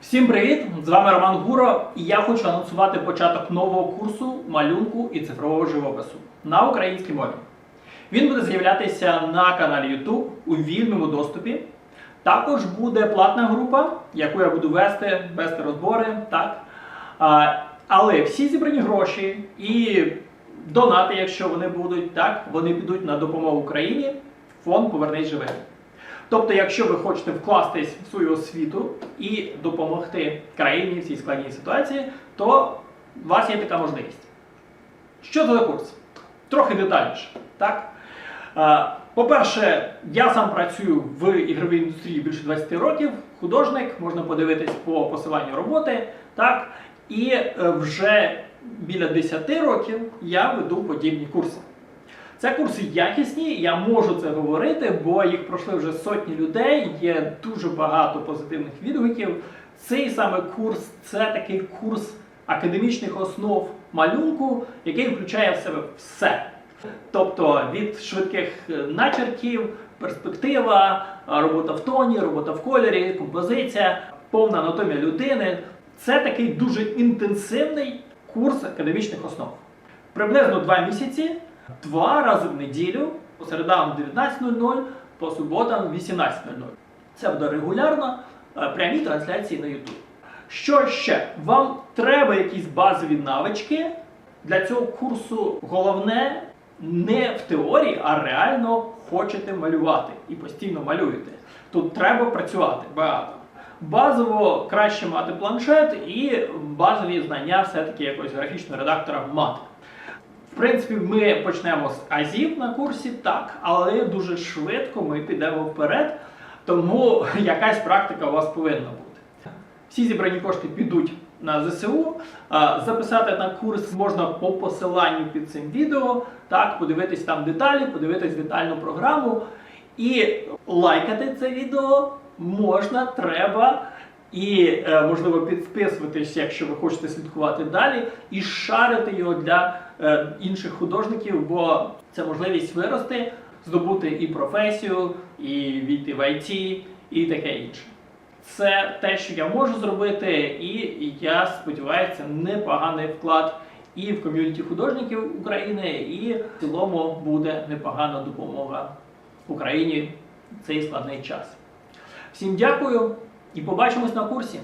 Всім привіт! З вами Роман Гуро, і я хочу анонсувати початок нового курсу малюнку і цифрового живопису на українській мові. Він буде з'являтися на каналі YouTube у вільному доступі. Також буде платна група, яку я буду вести, вести розбори. Так? А, але всі зібрані гроші і донати, якщо вони будуть, так, вони підуть на допомогу Україні фонд Повернись живим. Тобто, якщо ви хочете вкластись в свою освіту і допомогти країні в цій складній ситуації, то у вас є така можливість. Що це за курс? Трохи детальніше. Так? Е, По-перше, я сам працюю в ігровій індустрії більше 20 років, художник, можна подивитись по посиланню роботи. Так? І е, вже біля 10 років я веду подібні курси. Це курси якісні, я можу це говорити, бо їх пройшли вже сотні людей, є дуже багато позитивних відгуків. Цей саме курс це такий курс академічних основ малюнку, який включає в себе все. Тобто від швидких е, начерків, перспектива, робота в тоні, робота в кольорі, композиція, повна анатомія людини. Це такий дуже інтенсивний курс академічних основ. Приблизно два місяці, два рази в неділю, по середам 19.00, по суботам 18.00. Це буде регулярно е, прямі трансляції на YouTube. Що ще? Вам треба якісь базові навички. Для цього курсу головне не в теорії, а реально хочете малювати і постійно малюєте. Тут треба працювати багато. Базово краще мати планшет і базові знання все-таки якогось графічного редактора мати. В принципі, ми почнемо з азів на курсі, так, але дуже швидко ми підемо вперед, тому якась практика у вас повинна бути. Всі зібрані кошти підуть на ЗСУ. Записати на курс можна по посиланню під цим відео, так, подивитись там деталі, подивитись детальну програму. І лайкати це відео можна, треба. І, е, можливо, підписуватись, якщо ви хочете слідкувати далі, і шарити його для інших художників, бо це можливість вирости, здобути і професію, і війти в IT, і таке інше. Це те, що я можу зробити, і я сподіваюся, непоганий вклад і в ком'юніті художників України, і в цілому буде непогана допомога Україні в цей складний час. Всім дякую і побачимось на курсі.